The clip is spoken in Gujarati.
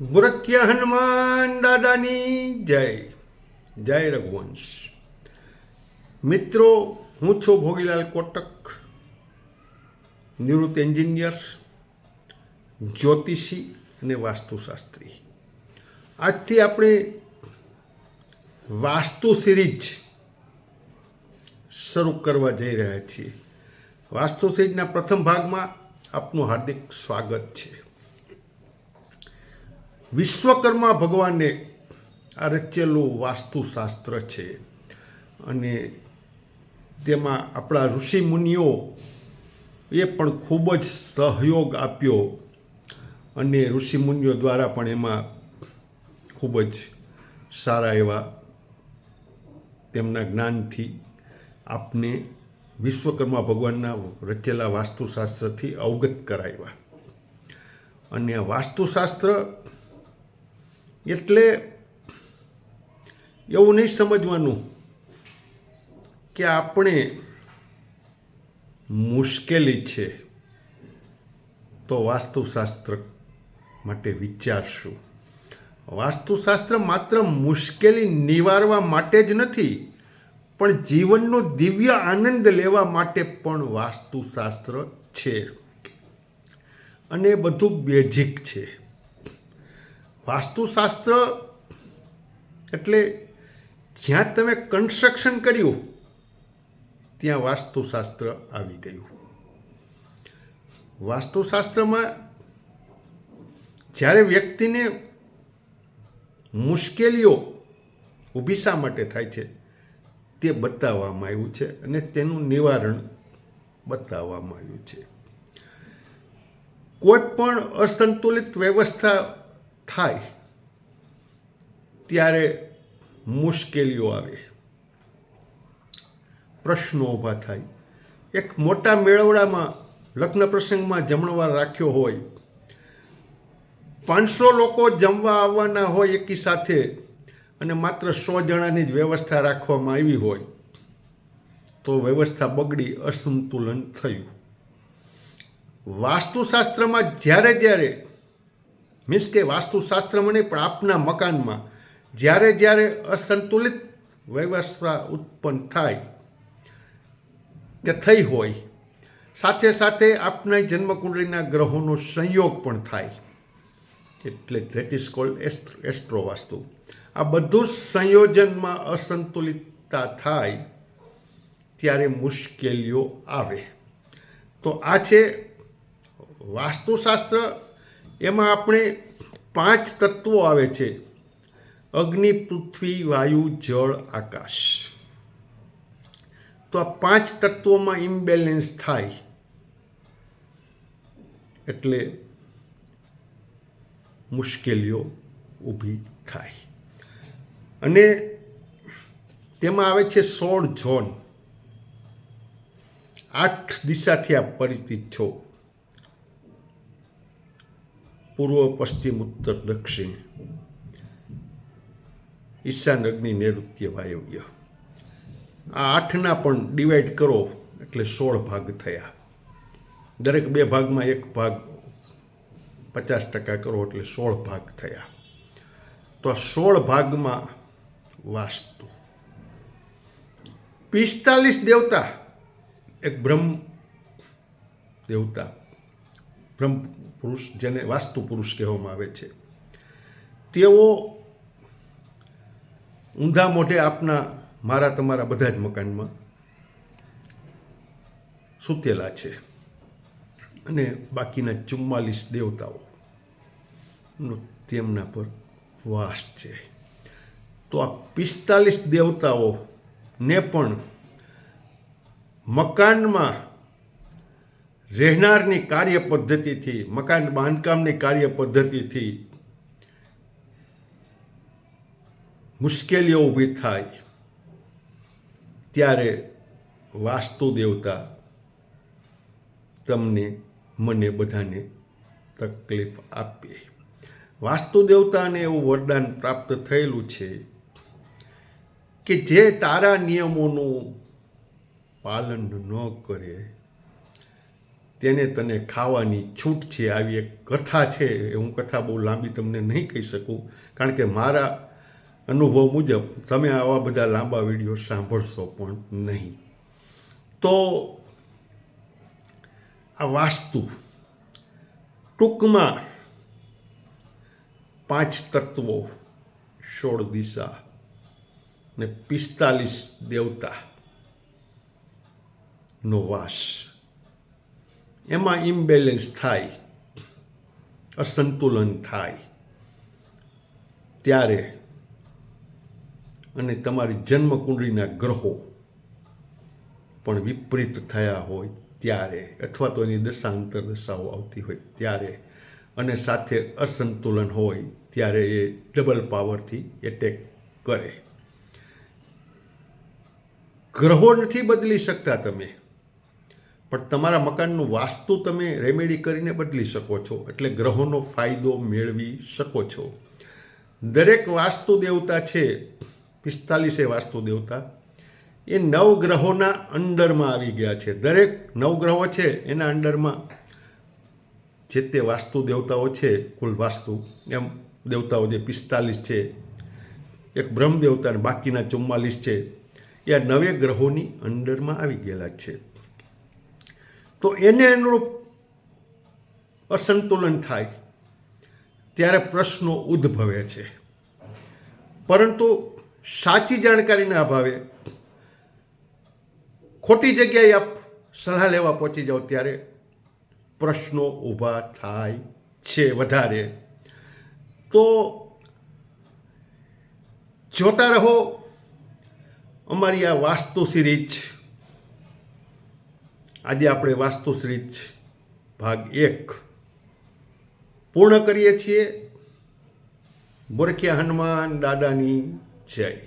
ગુરખ્ય હનુમાન દાદાની જય. જય રઘુવંશ. મિત્રો, હું છું ભોગીલાલ કોટક, નિવૃત્ત એન્જિનિયર, જ્યોતિષી અને વાસ્તુશાસ્ત્રી. આજથી આપણે વાસ્તુ સિરીજ શરૂ કરવા જઈ રહ્યા છીએ. વાસ્તુ સિરીજના પ્રથમ ભાગમાં આપનું હાર્દિક સ્વાગત છે. વિશ્વકર્મા ભગવાને આ રચેલું વાસ્તુશાસ્ત્ર છે. અને તેમાં આપણા ઋષિ મુનિઓ એ પણ ખૂબ જ સહયોગ આપ્યો. અને ઋષિ મુનિઓ દ્વારા પણ એમાં ખૂબ જ સારા એવા તેમના જ્ઞાનથી આપને વિશ્વકર્મા ભગવાનના રચેલા વાસ્તુશાસ્ત્રથી અવગત કરાવ્યા. અને વાસ્તુશાસ્ત્ર એટલે એવું નહીં સમજવાનું કે આપણે મુશ્કેલી છે તો વાસ્તુશાસ્ત્ર માટે વિચારશું. વાસ્તુશાસ્ત્ર માત્ર મુશ્કેલી નિવારવા માટે જ નથી, પણ જીવનનો દિવ્ય આનંદ લેવા માટે પણ વાસ્તુશાસ્ત્ર છે. અને બધું બેઝિક છે. વાસ્તુશાસ્ત્ર એટલે જ્યાં તમે કન્સ્ટ્રક્શન કર્યું, ત્યાં વાસ્તુશાસ્ત્ર આવી ગયું. વાસ્તુશાસ્ત્રમાં જ્યારે વ્યક્તિને મુશ્કેલીઓ ઊભી શા માટે થાય છે, તે બતાવવામાં આવ્યું છે અને તેનું નિવારણ બતાવવામાં આવ્યું છે. કોઈ પણ અસંતુલિત વ્યવસ્થા થાય ત્યારે મુશ્કેલીઓ આવે. પ્રશ્નો ઊભા થાય. એક મોટા મેળવડામાં લગ્ન પ્રસંગમાં જમણવાર રાખ્યો હોય, પાંચસો લોકો જમવા આવવાના હોય એકી સાથે અને માત્ર સો જણાની જ વ્યવસ્થા રાખવામાં આવી હોય, તો વ્યવસ્થા બગડી અસંતુલન થયું. વાસ્તુશાસ્ત્રમાં જ્યારે જ્યારે મીન્સ કે વાસ્તુશાસ્ત્રમાં નહીં પણ આપના મકાનમાં જ્યારે જ્યારે અસંતુલિત વ્યવસ્થા ઉત્પન્ન થાય કે થઈ હોય, સાથે સાથે આપના જન્મકુંડળીના ગ્રહોનો સંયોગ પણ થાય. એટલે that is called astro vastu. આ બધું સંયોજનમાં અસંતુલિતતા થાય ત્યારે મુશ્કેલીઓ આવે. તો આ છે વાસ્તુશાસ્ત્ર એમાં આપણે પાંચ તત્વો આવે છે. અગ્નિ, પૃથ્વી, વાયુ, જળ, આકાશ. તો આ પાંચ તત્વોમાં ઇમ્બેલેન્સ થાય. એટલે મુશ્કેલીઓ ઊભી થાય. અને તેમાં આવે છે સોળ ઝોન. આઠ દિશાથી આપ પરિચિત છો. પૂર્વ, પશ્ચિમ, ઉત્તર, દક્ષિણ. ઈશાન અગ્નિ નૈઋત્ય વાયવ્ય. આ આઠના પણ ડિવાઈડ કરો, એટલે સોળ ભાગ થયા. દરેક બે ભાગમાં એક ભાગ પચાસ ટકા કરો, એટલે સોળ ભાગ થયા. તો આ સોળ ભાગમાં વાસ્તુ. પિસ્તાલીસ દેવતા. એક બ્રહ્મ દેવતા. બ્રહ્મ પુરુષ, જેને વાસ્તુ પુરુષ કહેવામાં આવે છે. તેઓ ઊંધા મોઢે આપના, મારા તમારા બધા જ મકાનમાં સૂતેલા છે અને બાકીના ચુમ્માલીસ દેવતાઓ તેમના પર વાસ છે. તો આ પિસ્તાલીસ દેવતાઓને પણ મકાનમાં રહેનારની કાર્ય પદ્ધતિથી મકાન બાંધકામની કાર્ય પદ્ધતિથી મુશ્કેલીઓ ઊભી થાય, ત્યારે વાસ્તુ દેવતા તમને મને બધાને તકલીફ આપે. વાસ્તુ દેવતાને એવું વરદાન પ્રાપ્ત થયેલું છે કે જે તારા નિયમોનું પાલન ન કરે તેને તને ખાવાની છૂટ છે. આવી એક કથા છે. હું કથા બહુ લાંબી તમને નહીં કહી શકું. કારણ કે મારા અનુભવ મુજબ તમે આવા બધા લાંબા વીડિયો સાંભળશો પણ નહીં. તો આ વાસ્તુ ટૂંકમાં પાંચ તત્વો સોળ દિશા ને પિસ્તાલીસ દેવતા નો વાસ. એમાં ઇમ્બેલેન્સ થાય, અસંતુલન થાય, ત્યારે અને તમારી જન્મકુંડળીના ગ્રહો પણ વિપરીત થયા હોય ત્યારે, અથવા તો એની દશાંતર દશાઓ આવતી હોય ત્યારે અને સાથે અસંતુલન હોય ત્યારે એ ડબલ પાવરથી એટેક કરે. ગ્રહો નથી બદલી શકતા તમે. પણ તમારા મકાનનું વાસ્તુ તમે રેમેડી કરીને બદલી શકો છો, એટલે ગ્રહોનો ફાયદો મેળવી શકો છો. દરેક વાસ્તુ દેવતા છે, પિસ્તાલીસે વાસ્તુ દેવતા, એ નવ ગ્રહોના અંડરમાં આવી ગયા છે. દરેક નવ ગ્રહો છે, એના અંડરમાં જે તે વાસ્તુ દેવતાઓ છે, કુલ વાસ્તુ, એમ દેવતાઓ જે પિસ્તાલીસ છે, એક બ્રહ્મ દેવતા અને બાકીના ચુમ્માલીસ છે, એ આ નવે ગ્રહોની અંડરમાં આવી ગયેલા છે. તો એને અનુરૂપ અસંતુલન થાય. ત્યારે પ્રશ્નો ઉદ્ભવે છે. પરંતુ સાચી જાણકારીના અભાવે ખોટી જગ્યાએ આપ સલાહ લેવા પહોંચી જાઓ ત્યારે પ્રશ્નો ઊભા થાય છે વધારે. તો જોતા રહો, અમારી આ વાસ્તુ સિરીજ આજે આપણે વાસ્તુ ભાગ એક પૂર્ણ કરીએ છીએ. બોરખિયા હનુમાન દાદાની જય.